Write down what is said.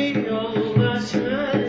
Senin